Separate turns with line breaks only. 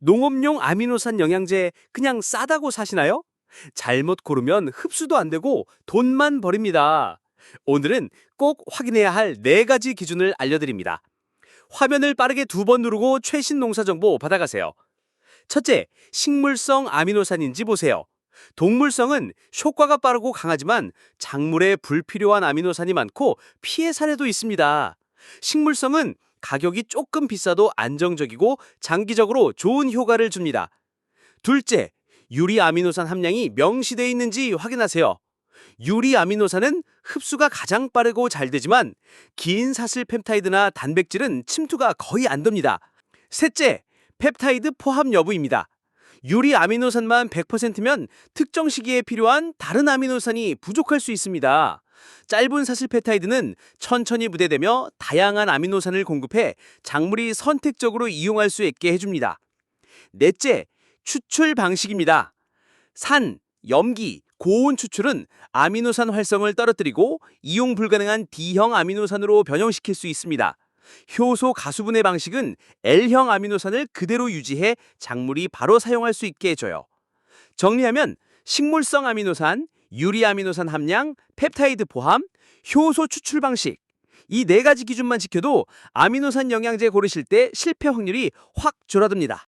농업용 아미노산 영양제 그냥 싸다고 사시나요? 잘못 고르면 흡수도 안 되고 돈만 버립니다. 오늘은 꼭 확인해야 할 네 가지 기준을 알려드립니다. 화면을 빠르게 두 번 누르고 최신 농사 정보 받아가세요. 첫째, 식물성 아미노산인지 보세요. 동물성은 효과가 빠르고 강하지만 작물에 불필요한 아미노산이 많고 피해 사례도 있습니다. 식물성은 가격이 조금 비싸도 안정적이고 장기적으로 좋은 효과를 줍니다. 둘째, 유리 아미노산 함량이 명시되어 있는지 확인하세요. 유리 아미노산은 흡수가 가장 빠르고 잘 되지만 긴 사슬 펩타이드나 단백질은 침투가 거의 안 됩니다. 셋째, 펩타이드 포함 여부입니다. 유리 아미노산만 100%면 특정 시기에 필요한 다른 아미노산이 부족할 수 있습니다. 짧은 사슬 펩타이드는 천천히 부대되며 다양한 아미노산을 공급해 작물이 선택적으로 이용할 수 있게 해줍니다. 넷째, 추출 방식입니다. 산, 염기, 고온 추출은 아미노산 활성을 떨어뜨리고 이용 불가능한 D형 아미노산으로 변형시킬 수 있습니다. 효소 가수분해 방식은 L형 아미노산을 그대로 유지해 작물이 바로 사용할 수 있게 해줘요. 정리하면 식물성 아미노산, 유리 아미노산 함량, 펩타이드 포함, 효소 추출 방식 이 네 가지 기준만 지켜도 아미노산 영양제 고르실 때 실패 확률이 확 줄어듭니다.